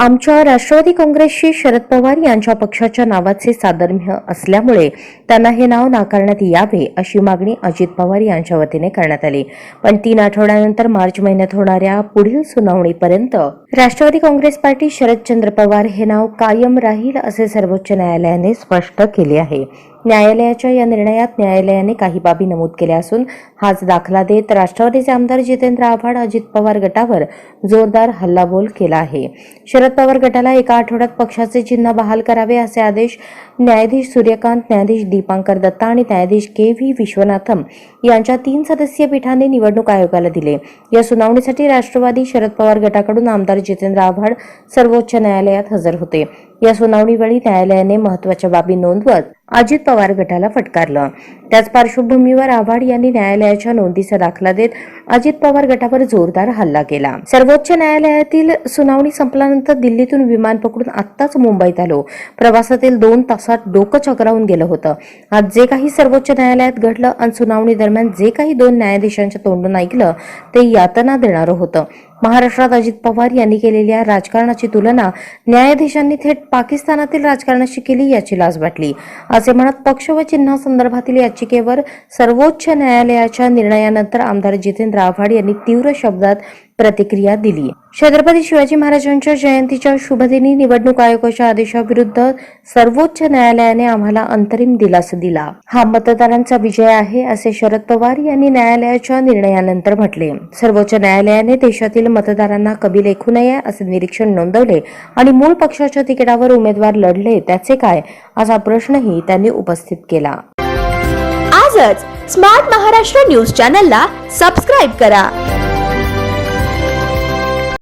आमच्या राष्ट्रवादी काँग्रेसशी शरद पवार यांच्या पक्षाच्या नावाचे साधर्म्य असल्यामुळे त्यांना हे नाव नाकारण्यात यावे अशी मागणी अजित पवार यांच्या वतीने करण्यात आली. पण तीन आठवड्यानंतर मार्च महिन्यात होणाऱ्या पुढील सुनावणीपर्यंत राष्ट्रवादी काँग्रेस पार्टी शरदचंद्र पवार हे नाव कायम राहील असे सर्वोच्च न्यायालयाने स्पष्ट केले आहे. न्यायालयाच्या या निर्णयात न्यायालयाने काही बाबी नमूद केल्या असून हाच दाखला देत राष्ट्रवादीचे आमदार जितेंद्र आव्हाड अजित पवार गटावर जोरदार हल्लाबोल केला आहे. शरद पवार गटाला एका आठवड्यात पक्षाचे चिन्ह बहाल करावे असे आदेश न्यायाधीश सूर्यकांत न्यायाधीश दीपांकर दत्ता आणि न्यायाधीश के व्ही विश्वनाथम यांच्या तीन सदस्यीय पीठाने निवडणूक आयोगाला दिले. या सुनावणीसाठी राष्ट्रवादी शरद पवार गटाकडून आमदार जितेंद्र आव्हाड सर्वोच्च न्यायालयात हजर होते. या सुनावणीवेळी न्यायालयाने महत्त्वाच्या बाबी नोंदवत अजित पवार गटाला फटकारलं. त्याच पार्श्वभूमीवर आव्हाड यांनी न्यायालयाच्या नोंदीचा दाखला देत अजित पवार गटावर जोरदार हल्ला केला. सर्वोच्च न्यायालयातील सुनावणी संपल्यानंतर दिल्लीतून विमान पकडून आत्ताच मुंबईत आलो. प्रवासातील दोन तासात डोकं चक्रावून गेलं होतं. आज जे काही सर्वोच्च न्यायालयात घडलं आणि सुनावणी दरम्यान जे काही दोन न्यायाधीशांच्या तोंडून ऐकलं ते यातना देणारं होतं. महाराष्ट्रात अजित पवार यांनी केलेल्या राजकारणाची तुलना न्यायाधीशांनी थेट पाकिस्तानातील राजकारणाशी केली याची लाज वाटली. असे म्हणत पक्ष व चिन्हासंदर्भातील याचिकेवर सर्वोच्च न्यायालयाच्या निर्णयानंतर आमदार जितेंद्र आव्हाड यांनी तीव्र शब्दात प्रतिक्रिया दिली छत्रपती शिवाजी महाराजांच्या जयंतीच्या शुभदिनी निवडणूक आयोगाच्या आदेशाविरुद्ध सर्वोच्च न्यायालयाने आम्हाला अंतरिम दिलासा दिला. हा मतदारांचा विजय आहे असे शरद पवार यांनी न्यायालयाच्या निर्णयानंतर म्हटले. सर्वोच्च न्यायालयाने देशातील मतदारांना कबील ऐकू नये असे निरीक्षण नोंदवले आणि मूळ पक्षाच्या तिकिटावर उमेदवार लढले त्याचे काय? असा प्रश्नही त्यांनी उपस्थित केला. आजच स्मार्ट महाराष्ट्र न्यूज चॅनलला सबस्क्राईब करा.